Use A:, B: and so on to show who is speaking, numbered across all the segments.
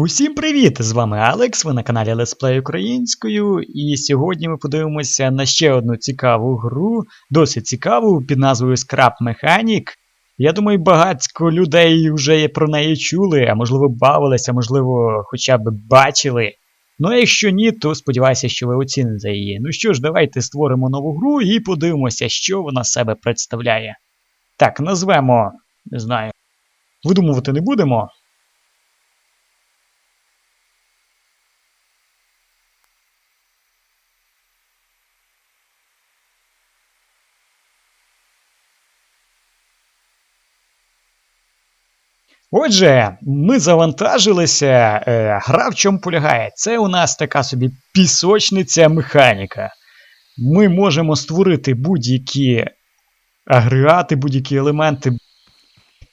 A: Усім привіт! З вами Алекс, ви на каналі Let's Play українською, і сьогодні ми подивимося на ще одну цікаву гру, досить цікаву, під назвою Scrap Mechanic. Я думаю, багатько людей вже про неї чули, а можливо бавилися, можливо, хоча б бачили. Ну а якщо ні, то сподіваюся, що ви оціните її. Ну що ж, давайте створимо нову гру і подивимося, що вона себе представляє. Так, назвемо, не знаю, видумувати не будемо. Отже, ми завантажилися. Е, гра в чому полягає? Це у нас така собі пісочниця механіка. Ми можемо створити будь-які агрегати, будь-які елементи,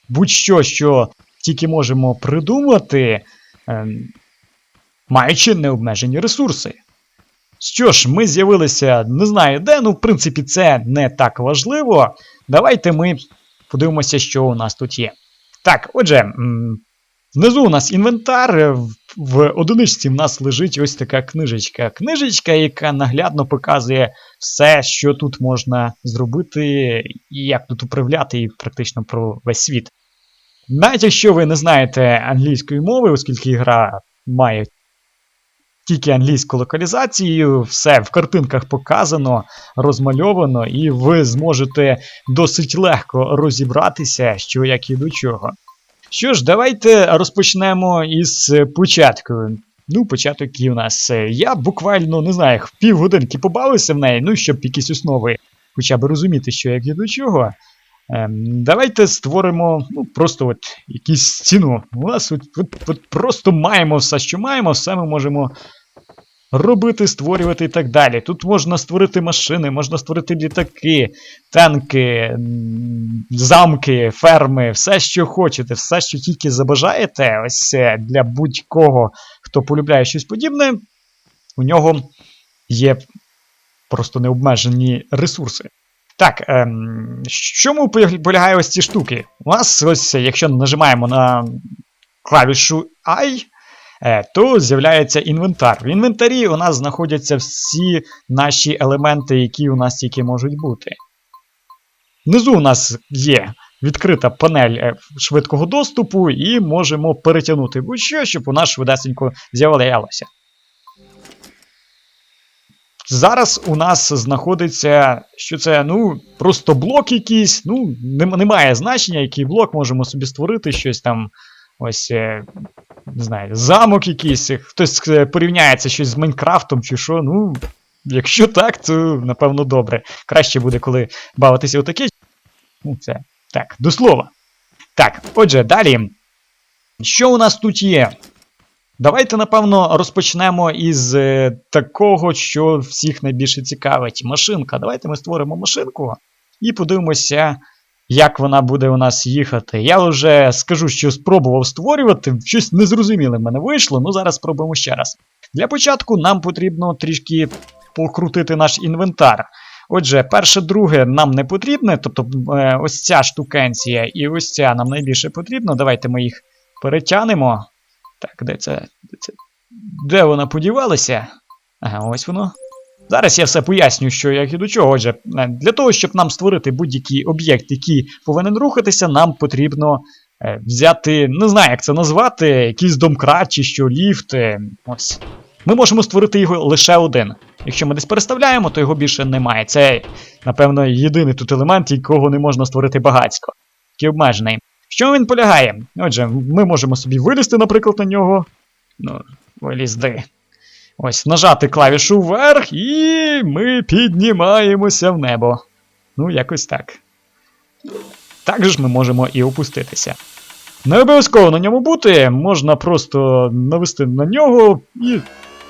A: будь-що, що тільки можемо придумати, е, маючи необмежені ресурси. Що ж, ми з'явилися, не знаю де, ну, в принципі, це не так важливо. Давайте ми подивимося, що у нас тут є. Так, отже, внизу у нас інвентар. е, в- одиничці в нас лежить ось така книжечка. Книжечка, яка наглядно показує все, що тут можна зробити, і як тут управляти, і практично про весь світ. Навіть якщо ви не знаєте англійської мови, оскільки гра має тільки англійську локалізацію, все в картинках показано, розмальовано, і ви зможете досить легко розібратися, що як і до чого. Що ж, давайте розпочнемо із початку. Ну, початок який у нас. е, Я буквально не знаю, півгодинки побавився в неї, ну, щоб якісь основи хоча б розуміти, що як і до чого. Ем, давайте створимо ну, просто от якусь стіну. У нас от, от, от просто маємо все, що маємо, все ми можемо робити, створювати і так далі. Тут можна створити машини, можна створити літаки, танки, замки, ферми, все, що хочете, все, що тільки забажаєте, ось е, для будь-кого, хто полюбляє щось подібне, у нього є просто необмежені ресурси. Так, ем, чому полягає ось ці штуки? У нас ось, якщо нажимаємо на клавішу I, е, то з'являється інвентар. В інвентарі у нас знаходяться всі наші елементи, які у нас тільки можуть бути. Внизу у нас є відкрита панель е, швидкого доступу, і можемо перетягнути будь-що, щоб у нас швидесенько з'являлося. Зараз у нас знаходиться, що це, ну, просто блок якийсь, ну, немає значення, який блок можемо собі створити, щось там, ось, е, не знаю, замок якийсь, хтось е, порівняється щось з Майнкрафтом чи що, ну, якщо так, то напевно добре. Краще буде, коли бавитися отаке. Ну, це так, до слова. Так, отже, далі. Що у нас тут є? Давайте, напевно, розпочнемо із е, такого, що всіх найбільше цікавить. Машинка. Давайте ми створимо машинку і подивимося, як вона буде у нас їхати. Я вже скажу, що спробував створювати, щось незрозуміле в мене вийшло, ну зараз спробуємо ще раз. Для початку нам потрібно трішки покрутити наш інвентар. Отже, перше, друге нам не потрібне, тобто е, ось ця штукенція і ось ця нам найбільше потрібно. Давайте ми їх перетягнемо. Так, де це? Де це? Де вона подівалася? Ага, ось воно. Зараз я все поясню, що як і до чого. Отже, е, для того, щоб нам створити будь-який об'єкт, який повинен рухатися, нам потрібно е, взяти, не знаю, як це назвати, якийсь домкрат чи що, ліфт. е, Ось. Ми можемо створити його лише один. Якщо ми десь переставляємо, то його більше немає. Це, напевно, єдиний тут елемент, якого не можна створити багатько. Який обмежений. В чому він полягає? Отже, ми можемо собі вилізти, наприклад, на нього. Ну, вилізди. Ось, нажати клавішу вверх, і ми піднімаємося в небо. Ну, якось так. Також ми можемо і опуститися. Не обов'язково на ньому бути, можна просто навести на нього і.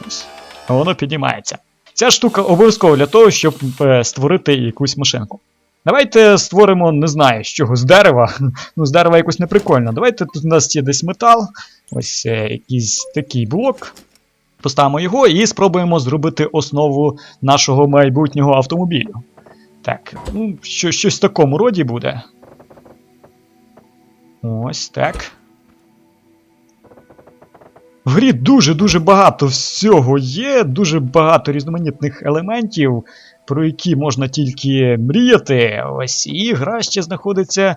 A: Ось, воно піднімається. Ця штука обов'язково для того, щоб е, створити якусь машинку. Давайте створимо, не знаю, з чого, з дерева. Ну, з дерева якось неприкольно. Давайте тут у нас є десь метал, ось е, якийсь такий блок. Поставимо його і спробуємо зробити основу нашого майбутнього автомобілю. Так, ну, що, щось в такому роді буде. Ось так. В грі дуже-дуже багато всього є, дуже багато різноманітних елементів, про які можна тільки мріяти. Ось і гра ще знаходиться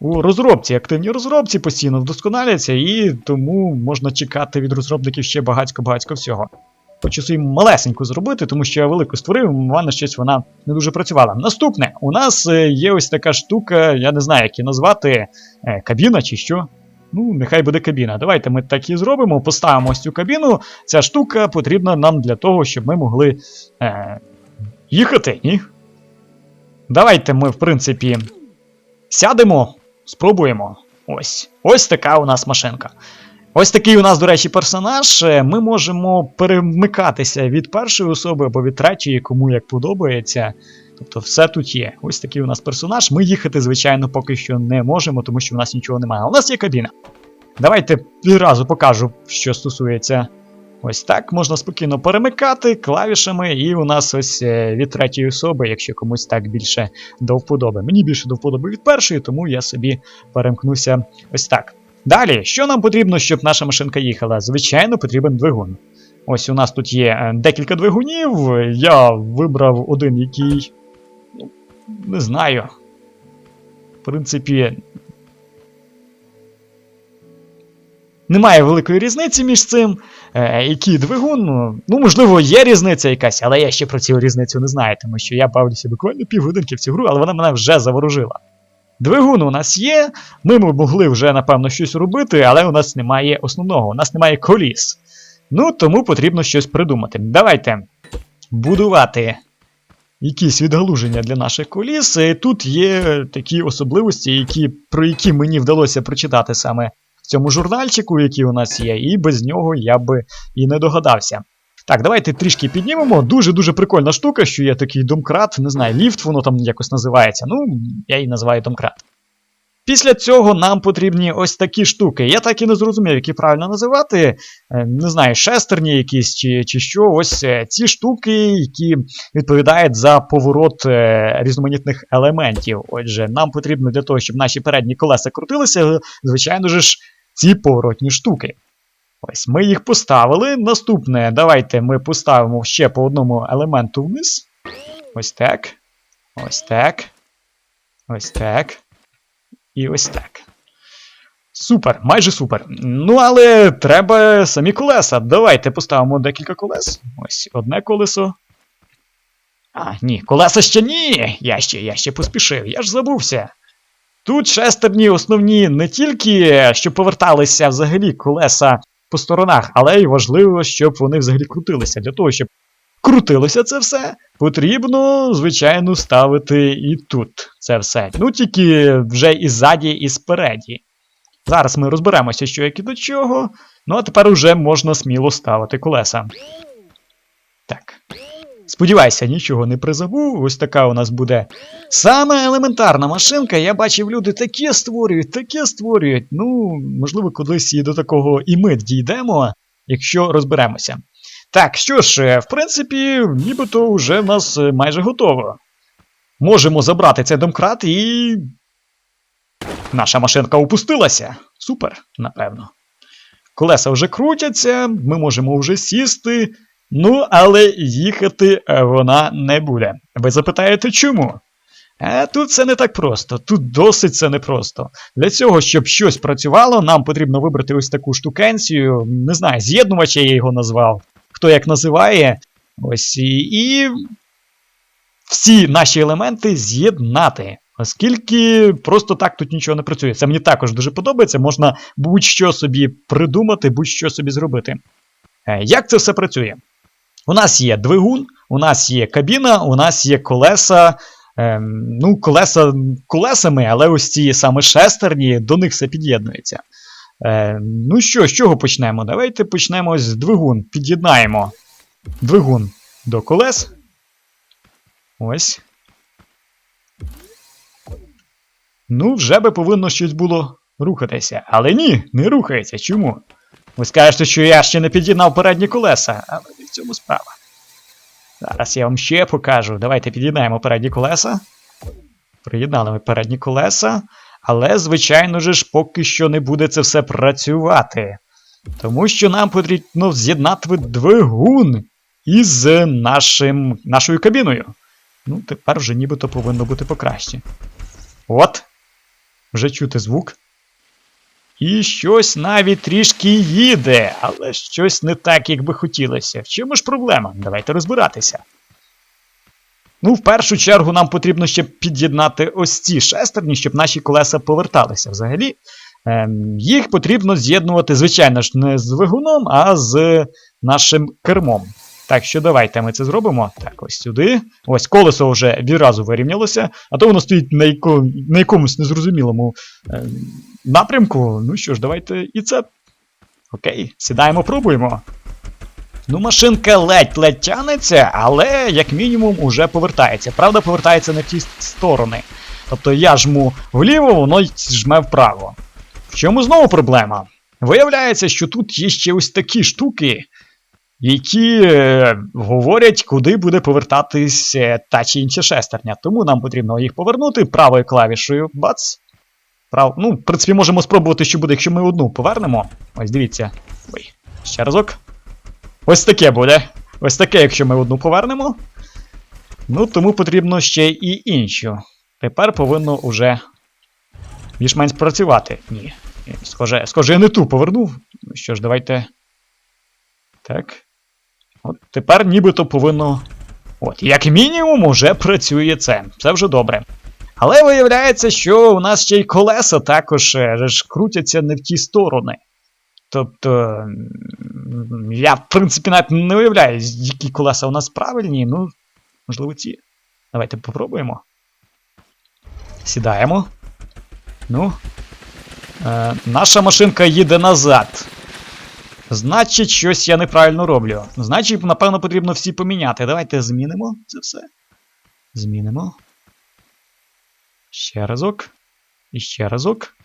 A: у розробці. Активні розробці постійно вдосконаляться, і тому можна чекати від розробників ще багатько-багатько всього. Хочу собі малесеньку зробити, тому що я велику створив, у мене щось вона не дуже працювала. Наступне, у нас е, є ось така штука, я не знаю, як її назвати, е, кабіна чи що. Ну, нехай буде кабіна. Давайте ми так і зробимо, поставимо ось цю кабіну. Ця штука потрібна нам для того, щоб ми могли е, їхати, ні? Давайте ми, в принципі, сядемо, спробуємо. Ось. Ось така у нас машинка. Ось такий у нас, до речі, персонаж. Е, Ми можемо перемикатися від першої особи або від третьої, кому як подобається. Тобто все тут є. Ось такий у нас персонаж. Ми їхати, звичайно, поки що не можемо, тому що в нас нічого немає. У нас є кабіна. Давайте відразу покажу, що стосується. Ось так можна спокійно перемикати клавішами, і у нас ось е, від третьої особи, якщо комусь так більше до вподоби. Мені більше до вподоби від першої, тому я собі перемкнуся ось так. Далі, що нам потрібно, щоб наша машинка їхала? Звичайно, потрібен двигун. Ось у нас тут є е, декілька двигунів. Я вибрав один, який. Ну, не знаю. В принципі. Немає великої різниці між цим. Е, який двигун. Ну, Ну, можливо, є різниця якась, але я ще про цю різницю не знаю, тому що я бавлюся буквально півгодинки в цю гру, але вона мене вже заворожила. Двигун у нас є, ми могли вже, напевно, щось робити, але у нас немає основного, у нас немає коліс. Ну, тому потрібно щось придумати. Давайте будувати якісь відгалуження для наших коліс. І тут є такі особливості, які, про які мені вдалося прочитати саме в цьому журнальчику, який у нас є, і без нього я би і не догадався. Так, давайте трішки піднімемо. Дуже-дуже прикольна штука, що є такий домкрат, не знаю, ліфт, воно там якось називається. Ну, я її називаю домкрат. Після цього нам потрібні ось такі штуки. Я так і не зрозумів, які правильно називати. Е, Не знаю, шестерні якісь чи, чи що. Ось е, ці штуки, які відповідають за поворот е, різноманітних елементів. Отже, нам потрібно для того, щоб наші передні колеса крутилися, звичайно ж, ці поворотні штуки. Ось ми їх поставили. Наступне, давайте ми поставимо ще по одному елементу вниз. Ось так. Ось так. Ось так. І ось так. Супер, майже супер. Ну, але треба самі колеса. Давайте поставимо декілька колес. Ось одне колесо. А, ні, колеса ще ні. Я ще, я ще поспішив, я ж забувся. Тут шестерні основні не тільки, щоб поверталися взагалі колеса по сторонах, але й важливо, щоб вони взагалі крутилися. Для того, щоб крутилося це все, потрібно, звичайно, ставити і тут це все. Ну тільки вже і ззаді, і спереді. Зараз ми розберемося, що як і до чого. Ну а тепер уже можна сміло ставити колеса. Сподівайся, нічого не призабув. Ось така у нас буде саме елементарна машинка. Я бачив, люди таке створюють, таке створюють. Ну, можливо, колись і до такого і ми дійдемо, якщо розберемося. Так, що ж, е, в принципі, нібито вже в нас е, майже готово. Можемо забрати цей домкрат і. Наша машинка опустилася. Супер, напевно. Колеса вже крутяться, ми можемо вже сісти. Ну, але їхати е, вона не буде. Ви запитаєте, чому? Е, тут це не так просто, тут досить це непросто. Для цього, щоб щось працювало, нам потрібно вибрати ось таку штукенцію. Не знаю, з'єднувача я його назвав. Хто як називає. Ось і, і всі наші елементи з'єднати. Оскільки просто так тут нічого не працює. Це мені також дуже подобається, можна будь-що собі придумати, будь-що собі зробити. Е, Як це все працює? У нас є двигун, у нас є кабіна, у нас є колеса. Ем, ну, колеса колесами, але ось ці саме шестерні, до них все під'єднується. Е, ну що, з чого почнемо? Давайте почнемо з двигун. Під'єднаємо двигун до колес. Ось. Ну, вже би повинно щось було рухатися. Але ні, не рухається. Чому? Ви скажете, що я ще не під'єднав передні колеса, але цьому справа. Зараз я вам ще покажу. Давайте під'єднаємо передні колеса. Приєднали ми передні колеса. Але, звичайно ж, поки що не буде це все працювати. Тому що нам потрібно з'єднати двигун із нашим, нашою кабіною. Ну, тепер вже нібито повинно бути покраще. От. Вже чути звук. І щось навіть трішки їде, але щось не так, як би хотілося. В чому ж проблема? Давайте розбиратися. Ну, в першу чергу нам потрібно ще під'єднати ось ці шестерні, щоб наші колеса поверталися. Взагалі, ем, їх потрібно з'єднувати, звичайно ж, не з двигуном, а з нашим кермом. Так що давайте ми це зробимо. Так, ось сюди. Ось колесо вже відразу вирівнялося, а то воно стоїть на, яко, на якомусь незрозумілому е, напрямку. Ну що ж, давайте і це. Окей, сідаємо, пробуємо. Ну, машинка ледь-ледь тянеться, але як мінімум уже повертається. Правда, повертається в ті сторони. Тобто я жму вліво, воно жме вправо. В чому знову проблема? Виявляється, що тут є ще ось такі штуки, які е, говорять, куди буде повертатись е, та чи інша шестерня. Тому нам потрібно їх повернути правою клавішою. Бац. Прав... Ну, в принципі, можемо спробувати, що буде, якщо ми одну повернемо. Ось дивіться. Ой, ще разок. Ось таке буде. Ось таке, якщо ми одну повернемо. Ну, тому потрібно ще і іншу. Тепер повинно уже більш-менш працювати. Ні. Ні, Схоже, схоже, я не ту повернув. Ну що ж, давайте. Так. От тепер нібито повинно. От, як мінімум, уже працює це. Це вже добре. Але виявляється, що у нас ще й колеса також е, ж крутяться не в ті сторони. Тобто, я, в принципі, навіть не уявляю, які колеса у нас правильні, ну, можливо, ці. Давайте попробуємо. Сідаємо. Ну. Е, наша машинка їде назад. Значить, щось я неправильно роблю. Значить, напевно, потрібно всі поміняти. Давайте змінимо це все. Змінимо. Ще разок. І ще разок.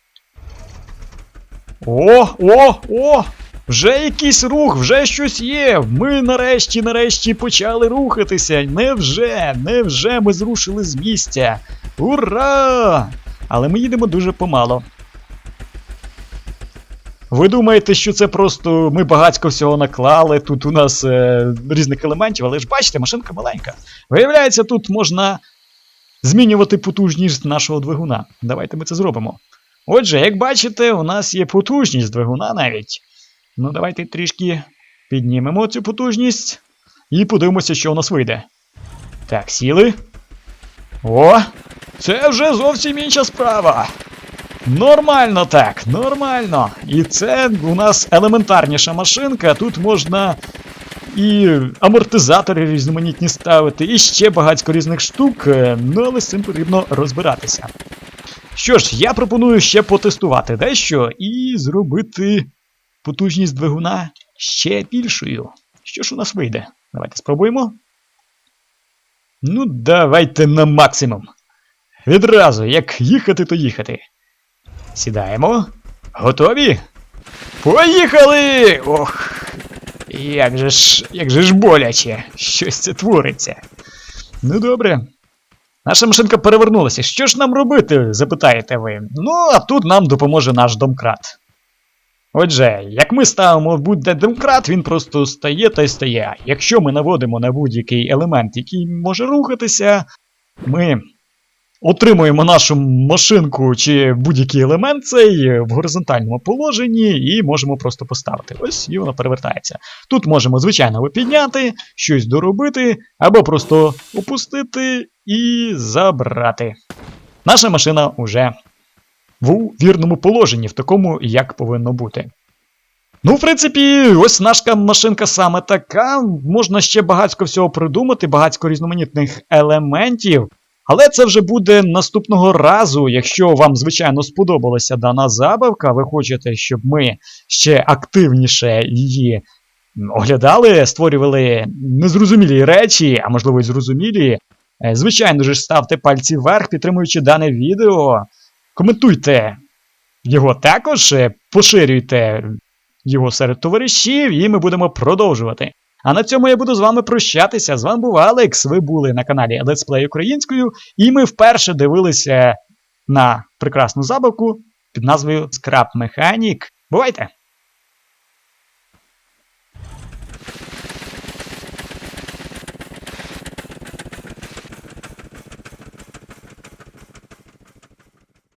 A: О, о, о! Вже якийсь рух, вже щось є. Ми нарешті, нарешті почали рухатися. Невже, невже ми зрушили з місця. Ура! Але ми їдемо дуже помало. Ви думаєте, що це просто ми багатько всього наклали, тут у нас е, різних елементів, але ж бачите, машинка маленька. Виявляється, тут можна змінювати потужність нашого двигуна. Давайте ми це зробимо. Отже, як бачите, у нас є потужність двигуна навіть. Ну, давайте трішки піднімемо цю потужність і подивимося, що у нас вийде. Так, сіли. О! Це вже зовсім інша справа. Нормально так, нормально. І це у нас елементарніша машинка. Тут можна і амортизатори різноманітні ставити, і ще багатько різних штук, е, ну але з цим потрібно розбиратися. Що ж, я пропоную ще потестувати дещо і зробити потужність двигуна ще більшою. Що ж у нас вийде? Давайте спробуємо. Ну, давайте на максимум. Відразу, як їхати, то їхати. Сідаємо. Готові? Поїхали! Ох. Як же ж, як же ж боляче. Щось це твориться. Ну добре. Наша машинка перевернулася. Що ж нам робити? запитаєте ви. Ну, а тут нам допоможе наш домкрат. Отже, як ми ставимо будь-де домкрат, він просто стає та й стає. Якщо ми наводимо на будь-який елемент, який може рухатися, ми отримуємо нашу машинку чи будь-який елемент цей в горизонтальному положенні і можемо просто поставити. Ось і воно перевертається. Тут можемо, звичайно, підняти, щось доробити, або просто опустити і забрати. Наша машина вже в вірному положенні, в такому, як повинно бути. Ну, в принципі, ось наша машинка саме така. Можна ще багатько всього придумати, багатько різноманітних елементів. Але це вже буде наступного разу. Якщо вам, звичайно, сподобалася дана забавка, ви хочете, щоб ми ще активніше її оглядали, створювали незрозумілі речі, а можливо й зрозумілі. е, Звичайно ж, ставте пальці вверх, підтримуючи дане відео. Коментуйте його також, е, поширюйте його серед товаришів, і ми будемо продовжувати. А на цьому я буду з вами прощатися. З вами був Алекс. Ви були на каналі Let's Play Українською, і ми вперше дивилися на прекрасну забавку під назвою Scrap Mechanic. Бувайте!